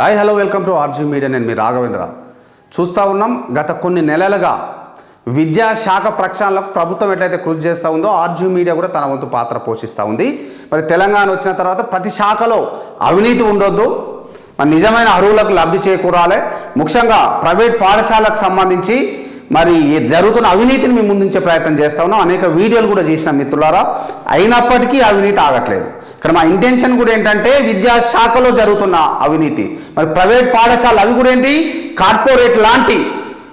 Hi hello welcome to RG media నేను మీ రాఘవేంద్ర. చూస్తూ ఉన్నాం గత కొన్ని నెలలుగా విద్యాశాఖ ప్రక్షాళనకు ప్రభుత్వం ఎట్లయితే కృషి చేస్తూ ఉందో ఆర్జీ మీడియా కూడా తన వంతు పాత్ర పోషిస్తూ ఉంది. మరి తెలంగాణ వచ్చిన తర్వాత ప్రతి శాఖలో అవినీతి ఉండొద్దు. మరి నిజమైన అర్హులకు లబ్ధి చేకూరాలి. ముఖ్యంగా ప్రైవేట్ పాఠశాలకు సంబంధించి మరి జరుగుతున్న అవినీతిని మేము ముందుంచే ప్రయత్నం చేస్తా ఉన్నాం. అనేక వీడియోలు కూడా చేసినాం మిత్రులారా. అయినప్పటికీ అవినీతి ఆగట్లేదు. ఇక్కడ మా ఇంటెన్షన్ కూడా ఏంటంటే విద్యాశాఖలో జరుగుతున్న అవినీతి. మరి ప్రైవేట్ పాఠశాలలు అవి కూడా ఏంటి? కార్పొరేట్ లాంటి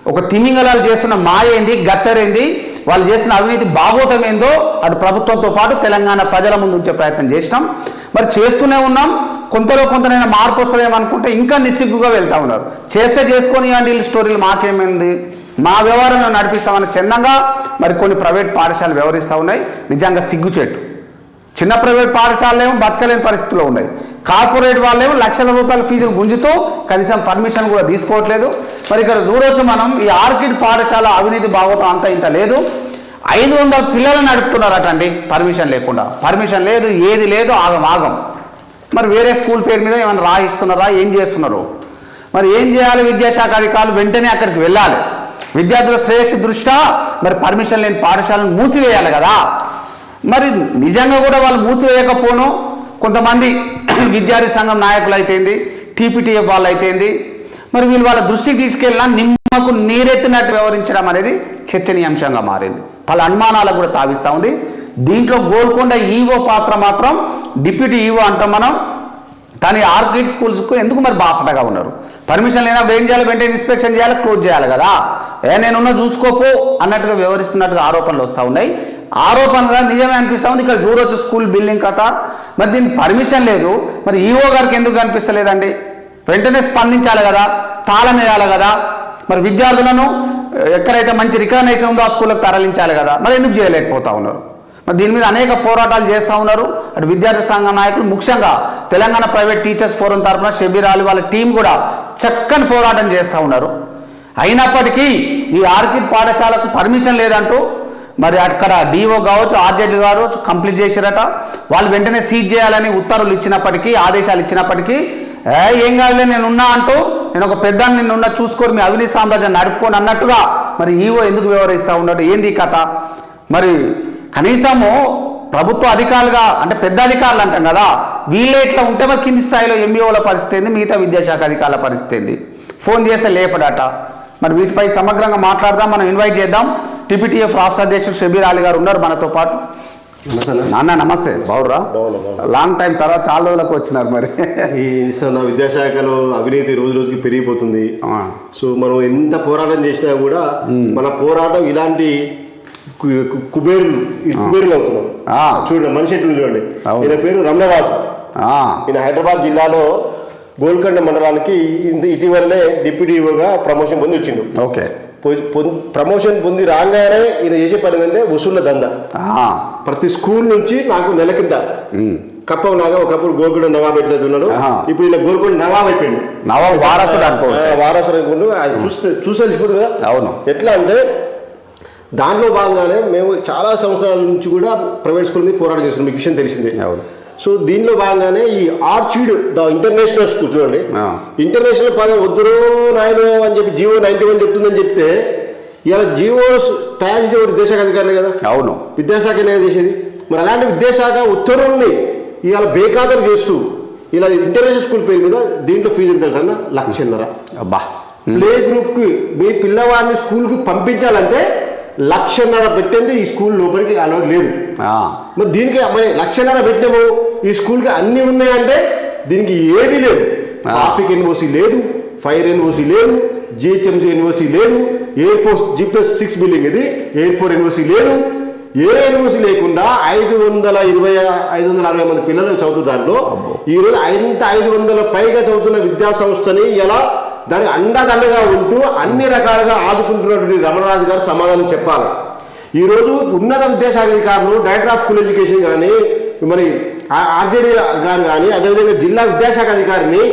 ఒక తిమింగలాలు చేస్తున్న మాయేంది గత్తరేంది వాళ్ళు చేసిన అవినీతి భాగోతం ఏందో అటు ప్రభుత్వంతో పాటు తెలంగాణ ప్రజల ముందు ఉంచే ప్రయత్నం చేసినాం. మరి చేస్తూనే ఉన్నాం. కొంతలో కొంతనైనా మార్పు వస్తుందేమనుకుంటే ఇంకా నిస్సిగ్గుగా వెళ్తా ఉన్నారు. చేస్తే చేసుకొని అండి వీళ్ళ స్టోరీలు మాకేమైంది? మా వ్యవహారం నడిపిస్తామని చందంగా మరి కొన్ని ప్రైవేట్ పాఠశాలలు వ్యవహరిస్తూ ఉన్నాయి. నిజంగా సిగ్గుచేటు. చిన్న ప్రైవేట్ పాఠశాలలేమో బతకలేని పరిస్థితిలో ఉన్నాయి. కార్పొరేట్ వాళ్ళేమో లక్షల రూపాయల ఫీజులు గుంజుతూ కనీసం పర్మిషన్ కూడా తీసుకోవట్లేదు. మరి ఇక్కడ చూడొచ్చు మనం ఈ ఆర్కిడ్ పాఠశాల అవినీతి భాగవతం అంత ఇంత లేదు. ఐదు వందల పిల్లలు నడుపుతున్నారట అండి పర్మిషన్ లేకుండా. పర్మిషన్ లేదు ఏది లేదు ఆగం ఆగం. మరి వేరే స్కూల్ పేరు మీద ఏమైనా రాయిస్తున్నారా ఏం చేస్తున్నారు? మరి ఏం చేయాలి విద్యాశాఖ అధికారులు? వెంటనే అక్కడికి వెళ్ళాలి. విద్యార్థుల శ్రేయస్సు దృష్ట్యా మరి పర్మిషన్ లేని పాఠశాలను మూసివేయాలి కదా. మరి నిజంగా కూడా వాళ్ళు మూసివేయకపోను. కొంతమంది విద్యార్థి సంఘం నాయకులు అయితేంది టీపీటీఎఫ్ వాళ్ళు అయితేంది మరి వీళ్ళు వాళ్ళ దృష్టికి తీసుకెళ్ళినా నిమ్మకు నీరెత్తినట్టు వ్యవహరించడం అనేది చర్చనీయాంశంగా మారింది. పలు అనుమానాలకు కూడా తావిస్తూ ఉంది. దీంట్లో గోల్కొండ ఈవో పాత్ర మాత్రం డిప్యూటీ ఈవో అంటాం మనం. కానీ ఆర్కిడ్ స్కూల్స్కు ఎందుకు మరి బాసటగా ఉన్నారు? పర్మిషన్ లేనప్పుడు ఏం చేయాలి వెంటనే ఇన్స్పెక్షన్ చేయాలి క్లోజ్ చేయాలి కదా? ఏ నేనున్నా చూసుకోపో అన్నట్టుగా వ్యవహరిస్తున్నట్టుగా ఆరోపణలు వస్తూ ఉన్నాయి. ఆరోపణగా నిజమే అనిపిస్తూ ఉంది. ఇక్కడ చూడొచ్చు స్కూల్ బిల్డింగ్ కథ. మరి దీనికి పర్మిషన్ లేదు. మరి ఈఓ గారికి ఎందుకు కనిపిస్తలేదండి వెంటనే స్పందించాలి కదా. తాళం వేయాలి కదా. మరి విద్యార్థులను ఎక్కడైతే మంచి రికగ్నేషన్ ఉందో ఆ స్కూళ్ళకి తరలించాలి కదా. మరి ఎందుకు చేయలేకపోతా ఉన్నారు? మరి దీని మీద అనేక పోరాటాలు చేస్తూ ఉన్నారు. అటు విద్యార్థి సంఘ నాయకులు ముఖ్యంగా తెలంగాణ ప్రైవేట్ టీచర్స్ ఫోరం తరఫున షబీర్ వాళ్ళ టీం కూడా చక్కని పోరాటం చేస్తూ ఉన్నారు. అయినప్పటికీ ఈ ఆర్కిడ్ పాఠశాలకు పర్మిషన్ లేదంటూ మరి అక్కడ డిఓ కావచ్చు ఆర్జేడీ కావచ్చు కంప్లీట్ చేసిరట వాళ్ళు వెంటనే సీజ్ చేయాలని ఉత్తర్వులు ఇచ్చినప్పటికీ ఆదేశాలు ఇచ్చినప్పటికీ ఏ ఏం కాదులే నేను ఉన్నా అంటూ నేను ఒక పెద్ద నిన్నున్న చూసుకొని మీ అవినీతి సామ్రాజ్యం నడుపుకొని అన్నట్టుగా మరి ఈవో ఎందుకు వ్యవహరిస్తూ ఉన్నాడు? ఏంది కథ? మరి కనీసము ప్రభుత్వ అధికారులుగా అంటే పెద్ద అధికారులు అంటాం కదా వీళ్ళే ఇట్లా ఉంటే మరి కింది స్థాయిలో ఎంఈఓల పరిస్థితి ఏంది? మిగతా విద్యాశాఖ అధికారుల పరిస్థితి ఏంది? ఫోన్ చేస్తే లేపడట. మరి వీటిపై సమగ్రంగా మాట్లాడదాం మనం ఇన్వైట్ చేద్దాం. టీపీటీఎఫ్ రాష్ట్ర అధ్యక్షుడు షబీర్ అలీ గారు ఉన్నారు మనతో పాటు. నాన్న నమస్తే. బావురా. లాంగ్ టైం తర్వాత చాలా రోజులకు వచ్చినారు మరి. ఈ నా విద్యాశాఖలో అవినీతి రోజు రోజుకి పెరిగిపోతుంది. సో మనం ఎంత పోరాటం చేసినా కూడా మన పోరాటం ఇలాంటి కుబేరులు కుబేరులు అవుతున్నారు ఆ. చూడండి మనిషి ఎట్లు చూడండి. ఈయన పేరు రమణరాజు ఈయన హైదరాబాద్ జిల్లాలో గోల్కొండ మండలానికి ఇటీవలనే డిప్యూటీగా ప్రమోషన్ పొంది వచ్చిండు. ఓకే. ప్రమోషన్ పొంది రాగానే ఈయన చేసే పని ఏంటంటే వసూళ్ళ దంద ప్రతి స్కూల్ నుంచి నాకు నెల కింద. కప్ప నాగా ఒకప్పుడు గోల్కొండ నవాబ్ ఎట్లయితే ఉన్నాడు. ఇప్పుడు ఈయన గోల్కొండ నవాబ్ అయిపోయింది నవాబు వారసుడు అనుకోవచ్చు. వారసుడు అనుకుంటూ చూస్తే చూసి వెళ్ళిపోతుంది కదా. అవును. ఎట్లా అంటే దాంట్లో భాగంగానే మేము చాలా సంవత్సరాల నుంచి కూడా ప్రైవేట్ స్కూల్ మీద పోరాటం చేస్తున్నాం. మీకు విషయం తెలిసిందే. అవును. సో దీనిలో భాగంగానే ఈ ఆర్చీడ్ ద ఇంటర్నేషనల్ స్కూల్ చూడండి. ఇంటర్నేషనల్ పదం వద్దురో నాయనో అని చెప్పి జియో నైన్టీ వన్ చెప్తుందని చెప్తే ఇవాళ జియో తయారు చేసే విద్యాశాఖ అధికారులే కదా. అవును. విద్యాశాఖ అనేది చేసేది? మరి అలాంటి విద్యాశాఖ ఉత్తర్వుల్ని ఇవాళ బేఖాతరు చేస్తూ ఇలా ఇంటర్నేషనల్ స్కూల్ పేరు మీద దీంట్లో ఫీజు ఎంత తెలుసా అన్న? లక్షన్నర. అబ్బా. ప్లే గ్రూప్కి మీ పిల్లవాడిని స్కూల్కి పంపించాలంటే లక్షన్నర పెట్టింది ఈ స్కూల్ లోపలికి అలౌ లేదు. మరి దీనికి మరి లక్షన్నర పెట్టినాము ఈ స్కూల్కి అన్ని ఉన్నాయంటే దీనికి ఏది లేదు. ట్రాఫిక్ ఎన్ఓసి లేదు ఫైర్ ఎన్ఓసి లేదు జిహెచ్ఎంసీ ఎన్ఓసి లేదు air force GPS six building ఇది ఎయిర్ ఫోర్ ఎన్ఓసి లేదు. ఏ ఎన్ఓసి లేకుండా ఐదు వందల ఇరవై ఐదు వందల అరవై మంది పిల్లలు చదువుతున్న దాంట్లో ఈ రోజు ఇంత ఐదు వందల పైగా చదువుతున్న విద్యా సంస్థని ఎలా దానికి అండదండగా ఉంటూ అన్ని రకాలుగా ఆదుకుంటున్నటువంటి రమణరాజు గారు సమాధానం చెప్పాలి. ఈ రోజు ఉన్నత విద్యాశాఖాధికారులు డైరెక్టర్ ఆఫ్ స్కూల్ ఎడ్యుకేషన్ కానీ మరి ఆర్జేడీ గారు కానీ అదేవిధంగా జిల్లా విద్యాశాఖ అధికారిని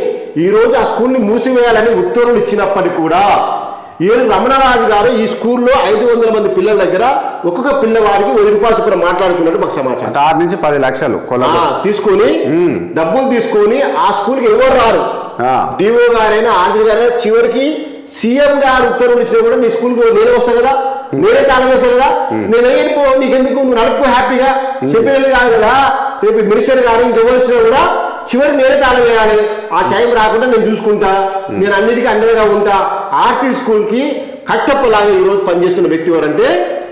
ఈ రోజు ఆ స్కూల్ని మూసివేయాలని ఉత్తర్వులు ఇచ్చినప్పటికీ కూడా ఈ రోజు రమణరాజు గారు ఈ స్కూల్లో ఐదు వందల మంది పిల్లల దగ్గర ఒక్కొక్క పిల్లవాడికి వెయ్యి రూపాయలు చొప్పున మాట్లాడుకున్నట్టు మాకు సమాచారం. ఆరు నుంచి పది లక్షలు తీసుకొని డబ్బులు తీసుకొని ఆ స్కూల్కి ఎవరు రారు. డిఓ గారైనా ఆంధ్ర గారైనా చివరికి సీఎం గారు ఉత్తర్వులు ఇచ్చినా కూడా నీ స్కూల్కి నేనే వస్తాను కదా? నేనే తాళం వేస్తాను కదా? నేను వెళ్ళిపో నీకెందుకు? నడుపుకో హ్యాపీగా. చెప్పినట్టు కాదు కదా? రేపు మినిస్టర్ గారు ఇంకెవరు వచ్చినా కూడా చివరికి నేనే తాళం వేయాలి. ఆ టైం రాకుండా నేను చూసుకుంటా. నేను అన్నిటికీ అండగా ఉంటా. ఆర్టీ స్కూల్కి కట్టప్పలాగా ఈ రోజు పనిచేస్తున్న వ్యక్తి ఎవరంటే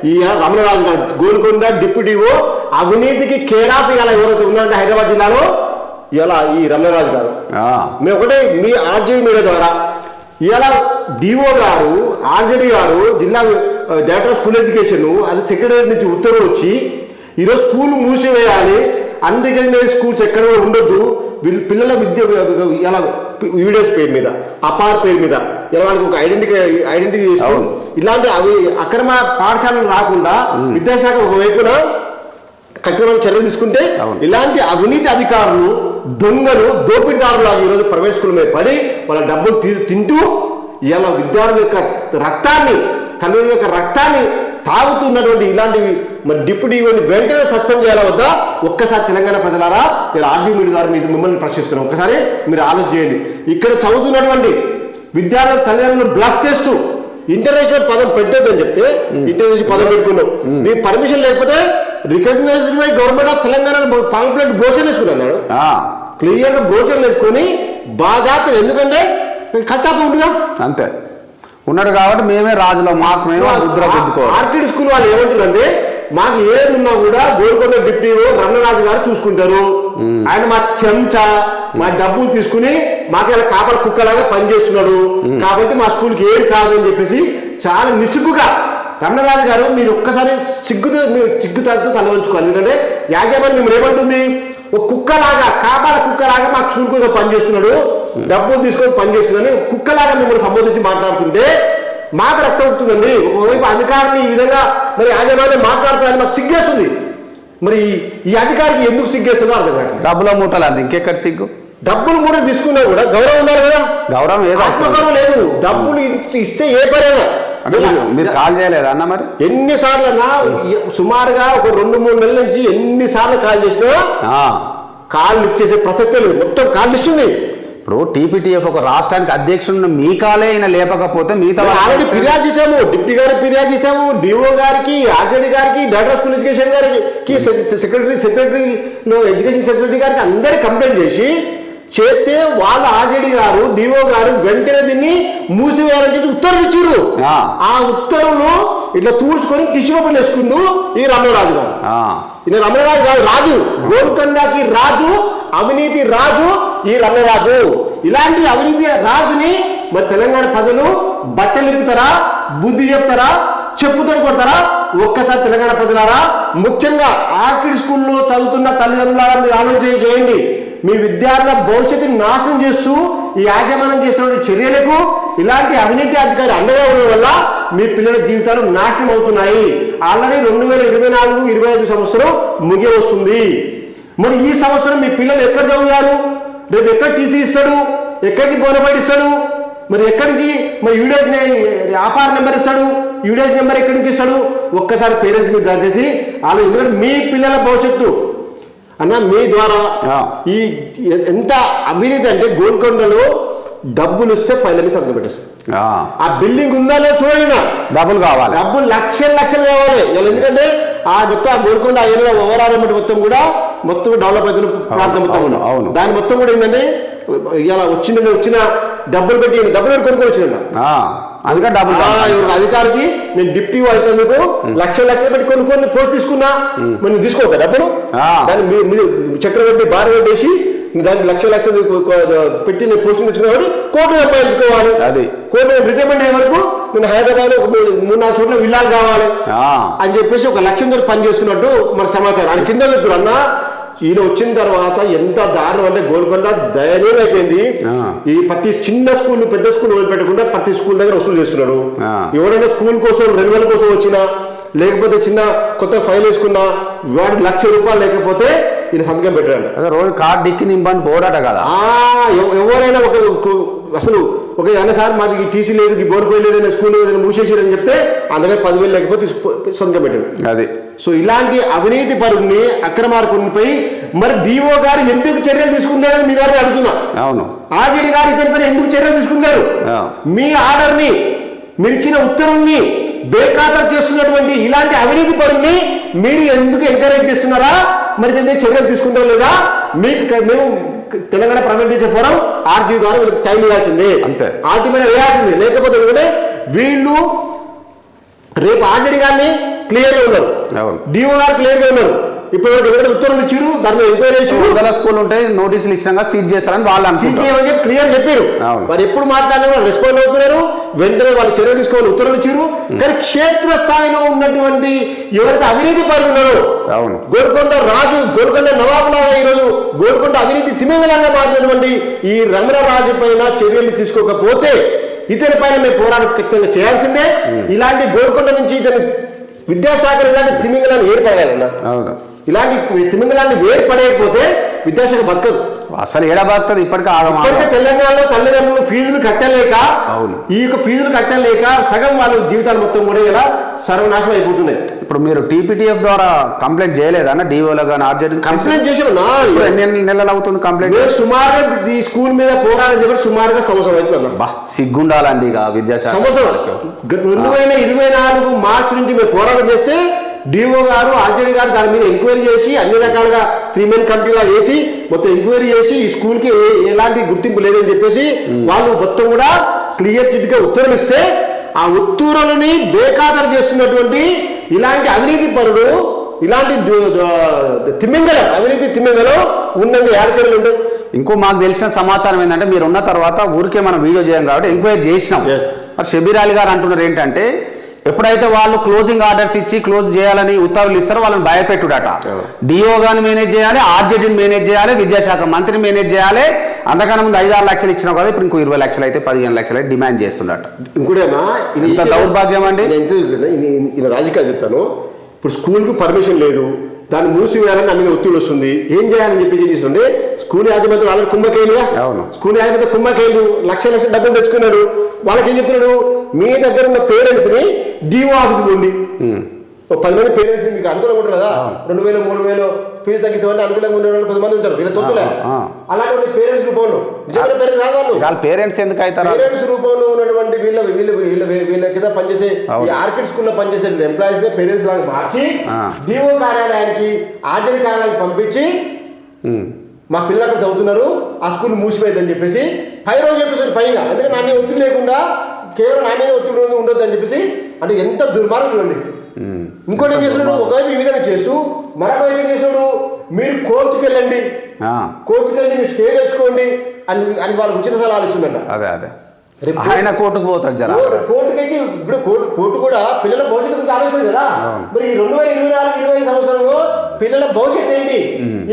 ఈ రమణరాజు గారు. గోల్కొండ డిప్యూటీఓ అవినీతికి కేరాఫ్ ఇలా ఎవరైతే ఉన్నారంటే హైదరాబాద్ జిల్లాలో ఇలా ఈ రమణరాజు గారు. మేము ఒకటే మీ ఆర్జీ మీడియా ద్వారా. ఇవాళ డిఓ గారు ఆర్జేడి గారు జిల్లా డైరెక్టర్ ఆఫ్ స్కూల్ ఎడ్యుకేషన్ అది సెక్రటరీ నుంచి ఉత్తర్వులు వచ్చి ఈరోజు స్కూల్ మూసివేయాలి అన్రికగ్నైజ్ స్కూల్స్ ఎక్కడ కూడా ఉండొద్దు పిల్లల విద్య ఇలా వీడియోస్ పేరు మీద అపార్ పేరు మీద ఇలా వాళ్ళకి ఒక ఐడెంటిటీ ఐడెంటిటీ. ఇలాంటి అవి అక్రమ పాఠశాలలు రాకుండా విద్యాశాఖ ఒకవైపున కఠినమైన చర్యలు తీసుకుంటే. ఇలాంటి అవినీతి అధికారులు దొంగలు దోపిడీదారులు ఈరోజు ప్రైవేట్ స్కూల్ మీద పడి వాళ్ళ డబ్బులు తీ- తింటూ ఇలా విద్యార్థుల యొక్క రక్తాన్ని తల్లుల యొక్క రక్తాన్ని తాగుతున్నటువంటి ఇలాంటివి మరి డిప్యూటీ వెంటనే సస్పెండ్ చేయాలా వద్దా? ఒక్కసారి తెలంగాణ ప్రజలారా ఇలా ఆర్డీ మీడియా ద్వారా మీద మిమ్మల్ని ప్రశ్నిస్తున్నాం. ఒకసారి మీరు ఆలోచన చేయండి. ఇక్కడ చదువుతున్నటువంటి విద్యార్థుల తల్లిదండ్రులు బ్లఫ్ చేస్తూ ఇంటర్నేషనల్ పదం పెట్టొద్దని చెప్తే ఇంటర్నేషనల్ పదం పెట్టుకున్నాం. దీనికి పర్మిషన్ లేకపోతే recognized by government of Telangana pamphlet brochure వేసుకున్నాడు ఆ, క్లియర్గా బ్రోచర్లు వేసుకొని బాధాతలు ఎందుకంటే కట్టాపు ఉండుగా అంతే. ఉన్నాడు కాబట్టి మేమే రాజులో. మాకు మేము ముద్ర ఆర్కిడ్ స్కూల్ వాళ్ళు ఏమంటారంటే మాకు ఏది ఉన్నా కూడా గోల్కొండ డిప్యూటీ రమణరాజు గారు చూసుకుంటారు. ఆయన మా చెంచా మా డబ్బులు తీసుకుని మాకు ఇలా కాపల కుక్కలాగా పనిచేస్తున్నాడు. కాబట్టి మా స్కూల్కి ఏది కాదు అని చెప్పేసి చాలా నిసుగుగా రమణరాజు గారు మీరు ఒక్కసారి సిగ్గుతో మీరు సిగ్గుతో తలవంచుకోవాలి. ఎందుకంటే యాజమాన్యం మిమ్మల్ని ఏమంటుంది? ఒక కుక్కలాగా కాపాల కుక్కలాగా మా స్కూల్ కోసం పనిచేస్తున్నాడు డబ్బులు తీసుకొని పనిచేస్తుందని కుక్కలాగా మిమ్మల్ని సంబోధించి మాట్లాడుతుంటే మాకు రక్తం ఉంటుందండి. ఒకవైపు అధికారిని ఈ విధంగా మరి యాజమాన్యం మాట్లాడుతున్నారని మాకు సిగ్గేస్తుంది. మరి ఈ అధికారికి ఎందుకు సిగ్గేస్తుందో అర్థం కావట్లేదు. డబ్బుల మూటలు అంది. ఇంకెక్కడ సిగ్గు? డబ్బులు కూడా తీసుకున్నా కూడా గౌరవం ఉండాలి కదా. గౌరవం. ఆత్మగౌరవం లేదు. డబ్బులు ఇస్తే ఏ పరైనా అంటే మీరు- కాల్ చేయలేదా అన్న మరి? ఎన్నిసార్లు అన్నా సుమారుగా ఒక రెండు మూడు నెలల నుంచి ఎన్నిసార్లు కాల్ చేసినా కాల్ లిఫ్ట్ చేసే ప్రసక్తే లేదు. మొత్తం కాల్ లిస్ట్ ఉంది. ఇప్పుడు టీపీటీఎఫ్ ఒక రాష్ట్రానికి అధ్యక్షుడు మీ కాలే అయినా లేపకపోతే మిగతా ఆల్రెడీ ఫిర్యాదు చేశాము. డిప్యూటీ గారికి ఫిర్యాదు చేశాము. డిఓ గారికి ఆర్జేడి గారికి డైరెక్టర్ స్కూల్ ఎడ్యుకేషన్ గారికి సెక్రటరీ సెక్రటరీలో ఎడ్యుకేషన్ సెక్రటరీ గారికి అందరి కంప్లైంట్ చేసి చేస్తే వాళ్ళ ఆర్జేడి గారు డిఓ గారు వెంటనే దీన్ని మూసివేయాలని చెప్పి ఉత్తర్వులు ఇచ్చారు. ఆ. ఉత్తర్వులు ఇట్లా తూర్చుకొని టిష్యూ పేపర్లు వేసుకుంటూ ఈ రమణరాజు గారు. ఈయన రమణరాజు కాదు రాజు. గోల్కొండకి రాజు అవినీతి రాజు ఈ రమణరాజు. ఇలాంటి అవినీతి రాజుని మరి తెలంగాణ ప్రజలు బట్టలిప్పుతారా బుద్ధి చెప్తారా చెప్పుతో కొడతారా ఒక్కసారి తెలంగాణ ప్రజలారా ముఖ్యంగా ఆర్కిడ్ స్కూల్లో చదువుతున్న తల్లిదండ్రులారా మీరు ఆలోచన చేయండి మీ విద్యార్థుల భవిష్యత్తుని నాశనం చేస్తూ ఈ యాజమాన్యం చేసినటువంటి చర్యలకు ఇలాంటి అవినీతి అధికారులు అండగా ఉండడం వల్ల మీ పిల్లల జీవితాలు నాశనం అవుతున్నాయి ఆల్రెడీ రెండు వేల ఇరవై నాలుగు ఇరవై ఐదు సంవత్సరం ముగి వస్తుంది మరి ఈ సంవత్సరం మీ పిల్లలు ఎక్కడ చదువుతారు రేపు ఎక్కడ టీసీ ఇస్తాడు ఎక్కడికి బోనబడి ఇస్తాడు మరి ఎక్కడికి మరి యూడిఎస్ వ్యాపార నెంబర్ ఇస్తాడు యూడిఎస్ నెంబర్ ఎక్కడి నుంచి ఇస్తాడు ఒక్కసారి పేరెంట్స్ మీద దయచేసి వాళ్ళు ఎందుకంటే మీ పిల్లల భవిష్యత్తు. అన్న మీ ద్వారా. ఈ ఎంత అవినీతి అంటే గోల్కొండలో డబ్బులు ఇస్తే ఫైల్ మీద సంతకం పెట్టేస్తారు. ఆ, బిల్డింగ్ ఉందా లేదో చూడండి. నా. డబ్బులు కావాలి. డబ్బులు లక్షలు లక్షలు కావాలి. ఇలా ఎందుకంటే ఆ మొత్తం ఆ గోల్కొండ ఆ ఏరియా ఓవరాల్ మొత్తం కూడా మొత్తం డెవలప్ అవుతున్న ప్రాంతం మొత్తం అవును, కూడా. అవును. దాని మొత్తం కూడా ఏంటంటే ఇలా వచ్చిన వచ్చిన డబ్బులు పెట్టి డబ్బులు కొనుక్కొని వచ్చిన ఆ, అందుకని డబ్బులు. అధికారికి నేను డిప్టీ అయినందుకు లక్షలు లక్షలు పెట్టి కొనుక్కొని పోస్ట్ తీసుకున్నా నువ్వు తీసుకోవద్దా డబ్బులు. దాన్ని మీరు చక్రవర్తి భార పెట్టేసి దానికి లక్ష కొ- పెట్టి నేను పోస్టింగ్ తెచ్చుకున్నాడు కోట్లు సంపాదించుకోవాలి అది. కోర్టు రిటైర్మెంట్ అయ్యే వరకు నేను హైదరాబాద్ మూడు నాలుగు చోట్ల విల్లాలు కావాలి. అని చెప్పేసి ఒక లక్ష్యంతో పనిచేస్తున్నట్టు మన సమాచారం. ఆయన కింద చెప్తారు అన్న ఈయన వచ్చిన తర్వాత ఎంత దారుణం అంటే గోల్కొండ దయనీయం అయిపోయింది. ఈ ప్రతి చిన్న స్కూల్ పెద్ద స్కూల్ వదిలిపెట్టకుండా ప్రతి స్కూల్ దగ్గర వసూలు చేస్తున్నాడు. ఎవరైనా స్కూల్ కోసం రెన్యువల్ కోసం వచ్చినా లేకపోతే చిన్న కొత్త ఫైల్ వేసుకున్నా వాడు లక్ష రూపాయలు లేకపోతే ఈయన సంతకం పెట్టాడు అదే రోజు కార్ డిక్కి నింపని పోడట కదా ఎవరైనా ఒక ఒక- అసలు ఒక అన్న సార్ మాది ఈ టీసీ లేదు ఈ బోర్డు పోయి లేదు స్కూల్ లేదు మూసేసారని చెప్తే అందుకే పదివేలు లేకపోతే సంతకం పెట్టాడు అది. సో ఇలాంటి అవినీతి పరుణ్ణి అక్రమార్కునిపై మరి డిఓ గారు ఎందుకు చర్యలు తీసుకున్నారని మీ గారిని అడుగుతున్నా. అవును. ఆర్జేడీ గారు ఇతనిపైన ఎందుకు చర్యలు తీసుకున్నారు. మీ ఆర్డర్ని మీరు ఇచ్చిన ఉత్తర్వుల్ని బేఖాతరు చేస్తున్నటువంటి ఇలాంటి అవినీతి పరుణ్ణి మీరు ఎందుకు ఎంకరేజ్ చేస్తున్నారా? మరి దీని చర్యలు తీసుకుంటారా లేదా? మీకు మేము Telangana private teacher forum RG ద్వారా వీళ్ళకి టైం ఇవ్వాల్సిందే. అంతే. ఆర్టీ మీద వేయాల్సిందే. లేకపోతే ఎందుకంటే వీళ్ళు రేపు ఆర్జేడీ గారిని క్లియర్గా ఉన్నారు. డిఓ గారు క్లియర్గా ఉన్నారు. ఇప్పుడు ఉత్తర్వులు ఇచ్చారు దాని మీద ఎంక్వైరీ చేసారు వందల స్కూల్ ఉంటే నోటీసులు ఇచ్చినాక సీజ్ చేస్తారని వాళ్ళు అనుకుంటారు. క్లియర్ చెప్పారు. మరి ఎప్పుడు మాట్లాడినా వాళ్ళు రెస్పాండ్ అవుతున్నారు. వెంటనే వాళ్ళు చర్య తీసుకోవాలి ఉత్తర్వులు ఇచ్చారు కానీ క్షేత్ర స్థాయిలో ఉన్నటువంటి ఎవరైతే అవినీతి పరులు ఉన్నారో అవును. గోల్కొండ రాజు గోల్కొండ నవాబులాగా ఈరోజు గోల్కొండ అవినీతి తిమింగలంగా మారినటువంటి ఈ రమణ రాజు పైన చర్యలు తీసుకోకపోతే ఇతని పైన మేము పోరాటం ఖచ్చితంగా చేయాల్సిందే. ఇలాంటి గోల్కొండ నుంచి ఇతని విద్యాశాఖ ఇలాంటి తిమింగలాన్ని ఏర్పడాలన్నా? అవును. ఇలాంటి తిమింగలాన్ని వేర్పడేయకపోతే విద్యాశాఖ బతకదు. అసలు ఏడబాస్తుంది ఇప్పటికీ ఆగమా ఇప్పటికే తెలంగాణలో తల్లిదండ్రులు ఫీజులు కట్టలేక అవును. ఈ యొక్క ఫీజులు కట్టలేక సగం వాళ్ళ జీవితాలు మొత్తం కూడా ఇలా సర్వనాశనం అయిపోతున్నాయి. ఇప్పుడు మీరు టీపీటీఎఫ్ ద్వారా కంప్లైంట్ చేయలేదన్న డిఓలో కానీ ఆర్జెడ్ కంప్లైంట్ నా ఎన్ని నెలలు అవుతుంది కంప్లైంట్? సుమారుగా ఈ స్కూల్ మీద పోరాటం చెప్పి సుమారుగా సంవత్సరం అవుతుంది బా సిగ్గుండాలండి ఇక విద్యాశాఖ. సంవత్సరం. రెండు వేల ఇరవై నాలుగు మార్చి నుంచి మేము పోరాటం చేస్తే డిఓ గారు ఆర్జేడీ గారు దాని మీద ఎంక్వైరీ చేసి అన్ని రకాలుగా త్రీ మెన్ కమిటీలా వేసి మొత్తం ఎంక్వైరీ చేసి ఈ స్కూల్కి ఏ- ఎలాంటి గుర్తింపు లేదని చెప్పేసి వాళ్ళు మొత్తం కూడా క్లియర్ చిట్గా ఉత్తర్వులు ఇస్తే ఆ ఉత్తర్వులని బేఖాతరు చేస్తున్నటువంటి ఇలాంటి అవినీతి పరుడు ఇలాంటి తిమ్మింగలం అవినీతి తిమ్మింగలం ఉన్నంత ఏడచర్యలు ఉంటాయి ఇంకో మాకు తెలిసిన సమాచారం ఏంటంటే మీరు ఉన్న తర్వాత ఊరికే మనం వీడియో చేయం కాబట్టి ఎంక్వైరీ చేసినాం. మరి షబీర్ అలీ గారు అంటున్నారు ఏంటంటే ఎప్పుడైతే వాళ్ళు క్లోజింగ్ ఆర్డర్స్ ఇచ్చి క్లోజ్ చేయాలని ఉత్తర్వులు ఇస్తారో వాళ్ళని భయపెట్టుడట. డిఓ గాని మేనేజ్ చేయాలి ఆర్జేడీని మేనేజ్ చేయాలి విద్యాశాఖ మంత్రిని మేనేజ్ చేయాలి. అంతకన్నా ముందు ఐదు ఆరు లక్షలు ఇచ్చినావు కదా ఇప్పుడు ఇంకో ఇరవై లక్షలు అయితే పదిహేను లక్షలు అయితే డిమాండ్ చేస్తుండట. ఇంకోటేనా ఇది ఎంత దౌర్భాగ్యం అండి? నేను రాజకీయాలు చెప్తాను. ఇప్పుడు స్కూల్కి పర్మిషన్ లేదు. దాన్ని మూసివేయాలని నా మీద ఒత్తిడి వస్తుంది. ఏం చేయాలని చెప్పి ఏం చేస్తుండే? స్కూల్ యాజమాన్యం వాళ్ళకి కుంభకేలుగా అవును. స్కూల్ యాజమాన్యం కుంభకేలు లక్ష లక్షల డబ్బులు తెచ్చుకున్నాడు. వాళ్ళకి ఏం చెప్తున్నాడు? మీ దగ్గర ఉన్న పేరెంట్స్ని డిఓ ఆఫీస్ ఉంది ఓ పది మంది పేరెంట్స్ మీకు అనుకూలంగా ఉంటారు కదా? రెండు వేలు మూడు వేలు ఫీజు తగ్గిస్తామంటే అనుకూలంగా ఉండే వాళ్ళు కొంతమంది ఉంటారు. వీళ్ళ తొత్తులే. అలాంటి పేరెంట్స్ రూపంలో. నిజమైన పేరెంట్స్ కాదు వాళ్ళు. వాళ్ళ పేరెంట్స్ ఎందుకు అవుతారా? పేరెంట్స్ రూపంలో ఉన్నటువంటి వీళ్ళ వీళ్ళ వీళ్ళ వీళ్ళ కింద పనిచేసే. ఈ ఆర్కిడ్ స్కూల్లో పనిచేసే ఎంప్లాయీస్ని పేరెంట్స్ లాగా మార్చి. డిఓ కార్యాలయానికి ఆర్జడి కార్యాలయానికి పంపించి. మా పిల్లలు అక్కడ చదువుతున్నారు ఆ స్కూల్ మూసిపోయిందని చెప్పేసి పై రోజు చెప్పేసి పైగా. అందుకే నా మీద ఒత్తిడి లేకుండా కేవలం నా మీద ఒత్తిడి ఉండదు- ఉండొద్దు అని చెప్పేసి అంటే ఎంత దుర్మార్గం అండి ఉమ్. ఇంకోటి ఏం చేస్తున్నాడు? ఒకవైపు ఈ విధంగా చేస్తూ మరొక వైపు ఏం చేస్తున్నాడు? మీరు కోర్టుకి వెళ్ళండి. కోర్టుకి వెళ్ళి మీరు స్టే తెచ్చుకోండి అని అని వాళ్ళకి ఉచిత సలహాలు ఇస్తుందంట అదే అదే. ఆయన కోర్టుకు పోతాడు జర. కోర్టు- కోర్టుకైతే ఇప్పుడు కోర్టు కోర్టు కూడా పిల్లల భవిష్యత్తు గురించి ఆలోచిస్తుంది కదా. మరి ఈ రెండు వేల ఇరవై నాలుగు ఇరవై ఐదు సంవత్సరంలో పిల్లల భవిష్యత్తు ఏంటి?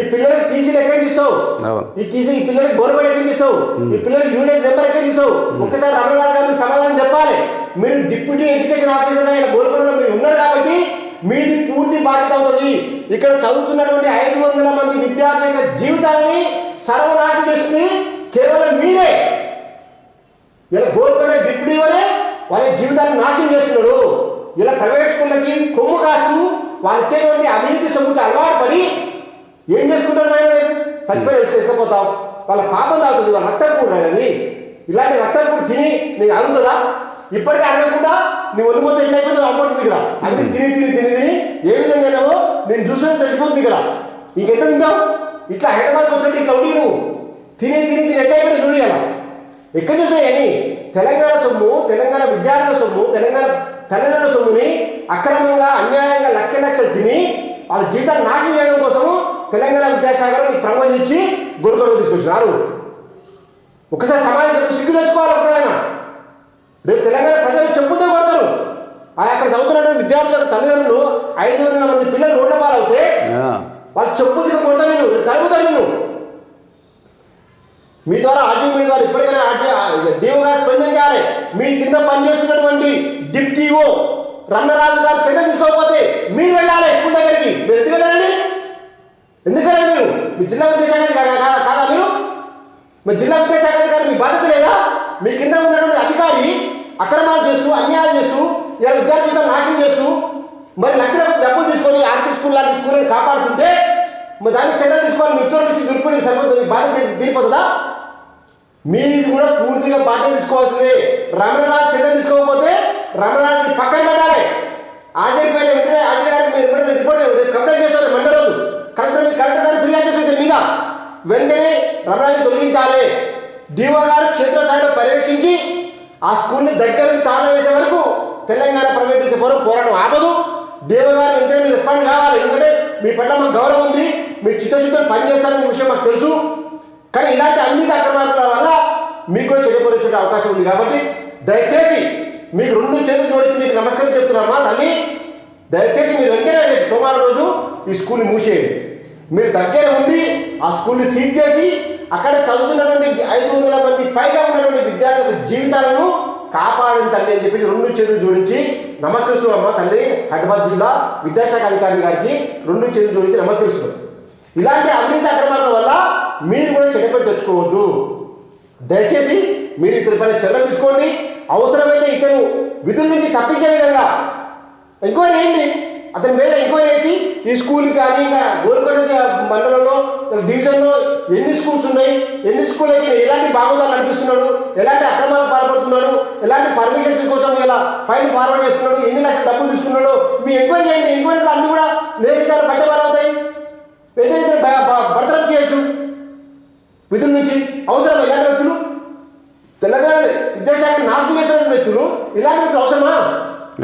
ఈ పిల్లలకి టీసీలు ఎక్కడ తీస్తావు. ఈ టీసీ ఈ పిల్లలకి గవర్నమెంట్ ఎక్కడ తీస్తావు? ఈ పిల్లలకి యూనియన్ నెంబర్ ఎక్కడ తీస్తావు? ఒక్కసారి రమణరాజు గారికి సమాధానం చెప్పాలి. మీరు డిప్యూటీ ఎడ్యుకేషన్ ఆఫీసర్ అయిన గోల్కొండలో మీరు ఉన్నారు కాబట్టి మీది పూర్తి బాధ్యత అవుతుంది. ఇక్కడ చదువుతున్నటువంటి ఐదు వందల మంది విద్యార్థుల జీవితాన్ని సర్వనాశనం చేస్తుంది. కేవలం మీరే. ఇలా గోల్కొండ డిప్యూటీ వాళ్ళ జీవితాన్ని నాశనం చేస్తున్నాడు. ఇలా ప్రైవేట్ స్కూళ్ళకి కొమ్ము కాస్తూ వాళ్ళు ఇచ్చేటువంటి అవినీతి సొమ్ముకి అలవాటు పడి ఏం చేసుకుంటారు నాయన రేపు చచ్చిపోయి వేసుకపోతాం వాళ్ళ పాపం తాగుతుంది వాళ్ళ రక్తం కూడా అది ఇలాంటి రక్తం కూడా తిని నీకు అరుగుతుందా? ఇప్పటికీ అడగకుండా నీ ఒళ్ళు మొత్తం అయిపోతుంది అమ్మడుతుంది ఇక్కడ అది తిని తిని తిని తిని ఏ విధంగా అయినావో నేను చూసిన తెలిసిపోతుంది ఇక్కడ ఇంకెంత తింటావు ఇట్లా హైదరాబాద్ వచ్చినట్టు ఇట్లా ఉండి నువ్వు. తిని తిని తిని ఎట్లా అయిపోయినా చూడాలి ఎక్కడ చూసాయని తెలంగాణ సొమ్ము తెలంగాణ విద్యార్థుల సొమ్ము తెలంగాణ తల్లిదండ్రుల సొమ్ముని అక్రమంగా అన్యాయంగా లక్ష లక్షలు తిని వాళ్ళ జీవితాన్ని నాశనం చేయడం కోసము తెలంగాణ విద్యాశాఖలో ఈ ప్రమోషన్ ఇచ్చి గురుకులు తీసుకొచ్చినారు. ఒకసారి సమాజం సిగ్గు తెచ్చుకోవాలి ఒకసారి ఆయన రేపు తెలంగాణ ప్రజలు చెప్పుతూ పడతారు ఆ అక్కడ చదువుతున్నటువంటి విద్యార్థుల తల్లిదండ్రులు ఐదు వందల మంది పిల్లలు రోడ్ల పాలవుతే వాళ్ళు చెప్పు తీసుకు కొడతాను నేను తలుపుతాను నేను మీ ద్వారా ఆర్టీ మీ ద్వారా ఇప్పటికైనా ఆర్టీ డిఓ గారు స్పందన చేయాలి. మీ కింద పనిచేస్తున్నటువంటి డిప్టీఓ రన్నరాజు గారు చర్య తీసుకోకపోతే మీరు వెళ్ళాలి స్కూల్ దగ్గరికి. మీరు ఎందుకు వెళ్ళారండి ఎందుకు వెళ్ళారు మీరు? మీ జిల్లా విద్యాశాఖ కాదా కాదా మీరు? మీ జిల్లా విద్యాశాఖ గారు మీ బాధ్యత లేదా? మీ కింద ఉన్నటువంటి అధికారి అక్రమాలు చేస్తూ అన్యాయాలు చేస్తూ ఇలా విద్యార్థులతో నాశనం చేస్తూ మరి లక్షల డబ్బులు తీసుకొని ఆర్టీ స్కూల్ లాంటి స్కూల్ని కాపాడుతుంటే మరి దానికి చర్య తీసుకొని మీ ఉత్తర్వులు ఇచ్చి దుర్పని సరిపోతుంది. బాధ్యత తీ- మీరు ఇది కూడా పూర్తిగా బాధ్యత తీసుకోవాల్సింది. రమణరాజు చర్యలు తీసుకోకపోతే రమణరాజుని పక్కన పెట్టాలి. ఆచార్య పైన వెంటనే ఆచార్య గారికి మీరు వెంటనే రిపోర్ట్ కంప్లైంట్ చేస్తారు మండే రోజు. కలెక్టర్ కలెక్టర్ గారు ఫిర్యాదు చేసేది మీద. వెంటనే రమణరాజు తొలగించాలి. డిఓ గారు క్షేత్రస్థాయిలో పర్యవేక్షించి ఆ స్కూల్ని దగ్గర తాళం వేసే వరకు తెలంగాణ ప్రైవేట్ ఫోరం పోరాటం ఆపదు. డిఓ గారు వెంటనే మీరు రెస్పాండ్ కావాలి. ఎందుకంటే మీ పట్ల మాకు గౌరవం ఉంది. మీరు చిత్తశుద్ధితో పనిచేస్తారనే విషయం మాకు తెలుసు. కానీ ఇలాంటి అన్ని అక్రమాలు మీకు కూడా అవకాశం ఉంది కాబట్టి దయచేసి మీకు రెండు చేతులు జోడించి మీకు నమస్కారం చెప్తున్నామా తల్లి దయచేసి మీరు వెంటనే రేపు సోమవారం రోజు ఈ స్కూల్ని మూసేయండి. మీరు దగ్గర ఉండి ఆ స్కూల్ని సీజ్ చేసి అక్కడ చదువుతున్నటువంటి ఐదు వందల మంది పైగా ఉన్నటువంటి విద్యార్థుల జీవితాలను కాపాడిన తల్లి అని చెప్పి రెండు చేతులు జోడించి నమస్కరిస్తున్నామా తల్లి హైదరాబాద్ జిల్లా విద్యాశాఖ అధికారి గారికి రెండు చేతులు జోడించి నమస్కరిస్తున్నాం. ఇలాంటి అవినీతి అక్రమాల వల్ల మీరు కూడా చెడ్డపడి తెచ్చుకోవద్దు. దయచేసి మీరు ఇతని పైన చర్యలు తీసుకోండి. అవసరమైతే ఇతను విధుల నుంచి తప్పించే విధంగా ఎంక్వైరీ చేయండి. అతని మీద ఎంక్వైరీ చేసి ఈ స్కూల్ కానీ ఇంకా గోల్కొండ మండలంలో డివిజన్లో ఎన్ని స్కూల్స్ ఉన్నాయి ఎన్ని స్కూల్ అయితే ఎలాంటి బాగోదాలు నడిపిస్తున్నాడు ఎలాంటి అక్రమాలు పాల్పడుతున్నాడు ఎలాంటి పర్మిషన్స్ కోసం ఇలా ఫైల్ ఫార్వర్డ్ చేస్తున్నాడు ఎన్ని లక్షల డబ్బులు తీసుకున్నాడు మీ ఎంక్వైరీ చేయండి. ఎంక్వైరీలో అన్ని కూడా నేర్చుకోవాలి పట్టేవారు అవుతాయి వెంటనే భర్త విధుల నుంచి అవసరం ఇలాంటి వ్యక్తులు? తెలంగాణ విద్యాశాఖ నాశనం చేసినటువంటి వ్యక్తులు ఇలాంటి వ్యక్తులు అవసరమా?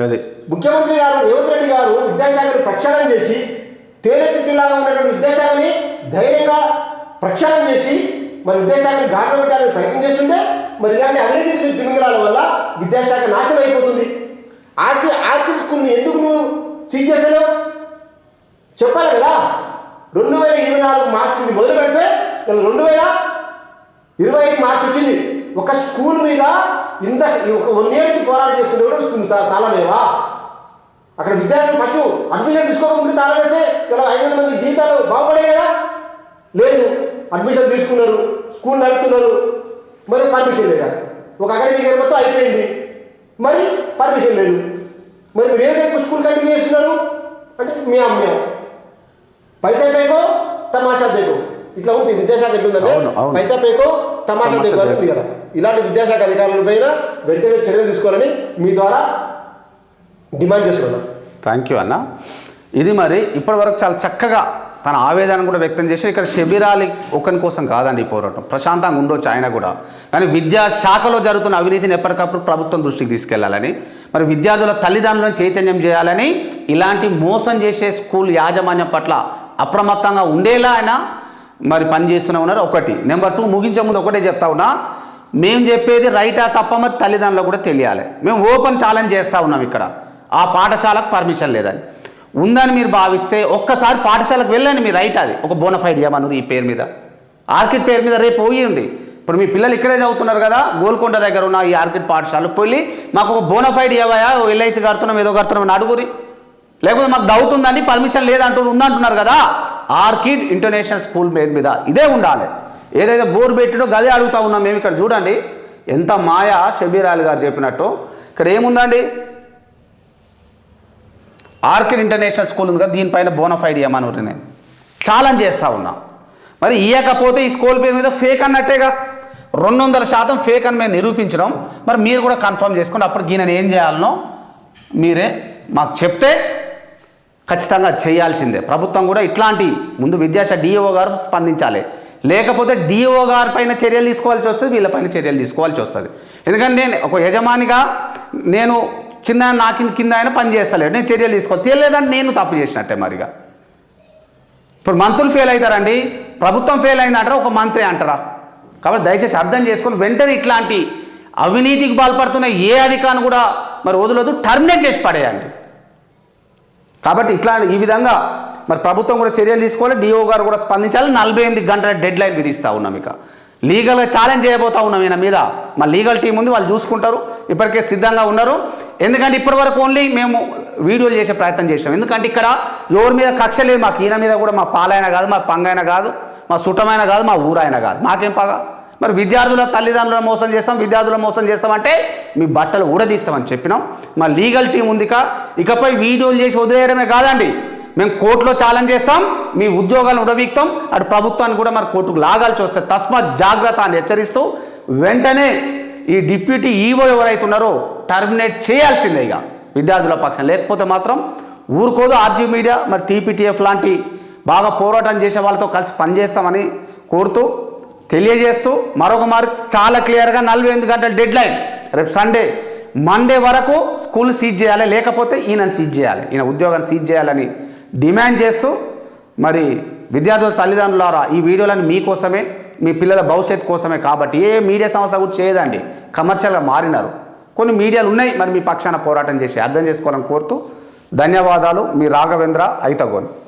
అది. ముఖ్యమంత్రి గారు రేవంత్ రెడ్డి గారు విద్యాశాఖని ప్రక్షాళన చేసి తేనెతిలాగా ఉన్నటువంటి విద్యాశాఖని ధైర్యంగా ప్రక్షాళన చేసి మరి విద్యాశాఖని గాడిలో పెట్టాలని ప్రయత్నం చేస్తుంటే మరి ఇలాంటి అవినీతి తిమింగలాల వల్ల విద్యాశాఖ నాశనం అయిపోతుంది. ఆర్కి ఆర్కి స్కూల్ని ఎందుకు నువ్వు సీజ్ చేసావు చెప్పాలి కదా? రెండు వేల ఇరవై నాలుగు మార్చి మొదలు పెడితే ఇలా రెండు వేల ఇరవై ఐదు మార్చి వచ్చింది. ఒక స్కూల్ మీద ఇంత ఒక వన్ ఇయర్కి పోరాటం చేస్తుంటే కూడా వస్తుంది తా- తాళమేవా? అక్కడ విద్యార్థులు ఫస్ట్ అడ్మిషన్ తీసుకోకముందు తాళం వేస్తే ఇలా ఐదు వందల మంది జీవితాలు బాగుపడే కదా? లేదు. అడ్మిషన్ తీసుకున్నారు స్కూల్ నడుపుతున్నారు మరి పర్మిషన్ లేదా? ఒక అకాడమిక్ ఇయర్ మొత్తం అయిపోయింది. మరి పర్మిషన్ లేదు. మరి మీరు ఏదైతే స్కూల్ కంటిన్యూ చేస్తున్నారు? అంటే మీ అమ్మాయి పైసా పేకో తమాషా దేకో ఇట్లా ఉంది విద్యాశాఖ ఎట్లుందంటే. పైసా పేకో తమాషా ఉంది కదా ఇలాంటి విద్యాశాఖ అధికారుల పైన వెంటనే చర్యలు తీసుకోవాలని మీ ద్వారా డిమాండ్ చేస్తున్నాను. థ్యాంక్ యూ అన్న. ఇది మరి ఇప్పటివరకు చాలా చక్కగా తన ఆవేదన కూడా వ్యక్తం చేసి ఇక్కడ షబీరాలి ఒకరి కోసం కాదండి ఈ పోరాటం. ప్రశాంతంగా ఉండొచ్చు ఆయన కూడా. కానీ విద్యా శాఖలో జరుగుతున్న అవినీతిని ఎప్పటికప్పుడు ప్రభుత్వం దృష్టికి తీసుకెళ్ళాలని మరి విద్యార్థుల తల్లిదండ్రులను చైతన్యం చేయాలని ఇలాంటి మోసం చేసే స్కూల్ యాజమాన్యం పట్ల అప్రమత్తంగా ఉండేలా ఆయన మరి పని చేస్తూనే ఉన్నారు. ఒకటి. నెంబర్ టూ ముగించే ముందు ఒకటే చెప్తా ఉన్నా. మేము చెప్పేది రైటా తప్ప మరి తల్లిదండ్రులు కూడా తెలియాలి. మేము ఓపెన్ ఛాలెంజ్ చేస్తూ ఉన్నాం ఇక్కడ. ఆ పాఠశాలకు పర్మిషన్ లేదని. ఉందని మీరు భావిస్తే ఒక్కసారి పాఠశాలకు వెళ్ళండి మీ రైట్ అది. ఒక బోనఫైడ్ ఇవ్వమన్నారు ఈ పేరు మీద. ఆర్కిడ్ పేరు మీద రేపు పోయండి. ఇప్పుడు మీ పిల్లలు ఇక్కడే చదువుతున్నారు కదా గోల్కొండ దగ్గర ఉన్న ఈ ఆర్కిడ్ పాఠశాలకు పోయి మాకు ఒక బోనఫైడ్ ఇవ్వయా ఎల్ఐసి కడుతున్నాం ఏదో కడుతున్నాం అని అడుగురి లేకపోతే మాకు డౌట్ ఉందండి పర్మిషన్ లేదంటూ ఉందంటున్నారు కదా. ఆర్కిడ్ ఇంటర్నేషనల్ స్కూల్ పేరు మీద ఇదే ఉండాలి. ఏదైతే బోర్ పెట్టినో గదే అడుగుతా ఉన్నాం మేము ఇక్కడ చూడండి. ఎంత మాయ షబీరాలి గారు చెప్పినట్టు. ఇక్కడ ఏముందండి? ఆర్కిడ్ ఇంటర్నేషనల్ స్కూల్ ఉంది కదా దీనిపైన బోనఫైడ్ ఇవ్వమని నేను. ఛాలెంజ్ చేస్తూ ఉన్నా. మరి ఇవ్వకపోతే ఈ స్కూల్ పేరు మీద ఫేక్ అన్నట్టేగా. రెండు వందల శాతం ఫేక్ అని మేము నిరూపించడం మరి మీరు కూడా కన్ఫర్మ్ చేసుకోండి అప్పుడు ఈయన ఏం చేయాలనో మీరే మాకు చెప్తే ఖచ్చితంగా చేయాల్సిందే. ప్రభుత్వం కూడా ఇట్లాంటి ముందు విద్యాశాఖ డిఓ గారు స్పందించాలి. లేకపోతే డిఓ గారి పైన చర్యలు తీసుకోవాల్సి వస్తుంది వీళ్ళపైన చర్యలు తీసుకోవాల్సి వస్తుంది. ఎందుకంటే నేను ఒక యజమానిగా నేను చిన్న నా కింద కింద ఆయన పని చేస్తలేడు నేను చర్యలు తీసుకో తెలియలేదని నేను తప్పు చేసినట్టే మరిగా. ఇప్పుడు మంత్రులు ఫెయిల్ అవుతారండి ప్రభుత్వం ఫెయిల్ అయిందంటారా ఒక మంత్రి అంటారా? కాబట్టి దయచేసి అర్థం చేసుకొని వెంటనే ఇట్లాంటి అవినీతికి పాల్పడుతున్న ఏ అధికారిని కూడా మరి వదలొద్దు టర్మినేట్ చేసి పడేయండి. కాబట్టి ఇట్లా ఈ విధంగా మరి ప్రభుత్వం కూడా చర్యలు తీసుకోవాలి డిఓ గారు కూడా స్పందించాలి. నలభై ఎనిమిది గంటల డెడ్ లైన్ విధిస్తూ ఉన్నాం ఇక. లీగల్గా ఛాలెంజ్ చేయబోతా ఉన్నాం ఈయన మీద. మా లీగల్ టీం ఉంది వాళ్ళు చూసుకుంటారు. ఇప్పటికే సిద్ధంగా ఉన్నారు. ఎందుకంటే ఇప్పటివరకు ఓన్లీ మేము వీడియోలు చేసే ప్రయత్నం చేసాం ఎందుకంటే ఇక్కడ ఎవరి మీద కక్ష లేదు. మాకు ఈయన మీద కూడా మా పాలైన కాదు మా పంగైన కాదు మా సుట్టమైన కాదు మా ఊరైన కాదు. మాకేం పగ మరి విద్యార్థుల తల్లిదండ్రుల మోసం చేస్తాం విద్యార్థుల మోసం చేస్తామంటే మీ బట్టలు ఊడదీస్తామని చెప్పినాం. మా లీగల్ టీం ఉందిక ఇకపై వీడియోలు చేసి వదిలేయడమే కాదండి. మేము కోర్టులో ఛాలెంజ్ చేస్తాం మీ ఉద్యోగాలను ఉడవీక్తాం అటు ప్రభుత్వాన్ని కూడా మరి కోర్టుకు లాగాల్సి వస్తే తస్మాత్ జాగ్రత్త అని హెచ్చరిస్తూ వెంటనే ఈ డిప్యూటీ ఈవో ఎవరైతే ఉన్నారో టర్మినేట్ చేయాల్సిందే ఇక. విద్యార్థుల పక్షం లేకపోతే మాత్రం ఊరుకోదు ఆర్జీ మీడియా మరి టీపీటీఎఫ్ లాంటి బాగా పోరాటం చేసే వాళ్ళతో కలిసి పనిచేస్తామని కోరుతూ తెలియజేస్తూ మరొక మార్క్ చాలా క్లియర్గా నలభై ఎనిమిది గంటల డెడ్ లైన్ రేపు సండే మండే వరకు స్కూల్ సీజ్ చేయాలి లేకపోతే ఈయనను సీజ్ చేయాలి. ఈయన ఉద్యోగాన్ని సీజ్ చేయాలని డిమాండ్ చేస్తూ మరి విద్యార్థుల తల్లిదండ్రులారా ఈ వీడియోలను మీకోసమే మీ పిల్లల భవిష్యత్తు కోసమే కాబట్టి ఏ మీడియా సంస్థ కూడా చేయదండి. కమర్షియల్గా మారినారు. కొన్ని మీడియాలు ఉన్నాయి మరి మీ పక్షాన పోరాటం చేసి అర్థం చేసుకోవాలని కోరుతూ ధన్యవాదాలు. మీ రాఘవేంద్ర ఐతగోన్.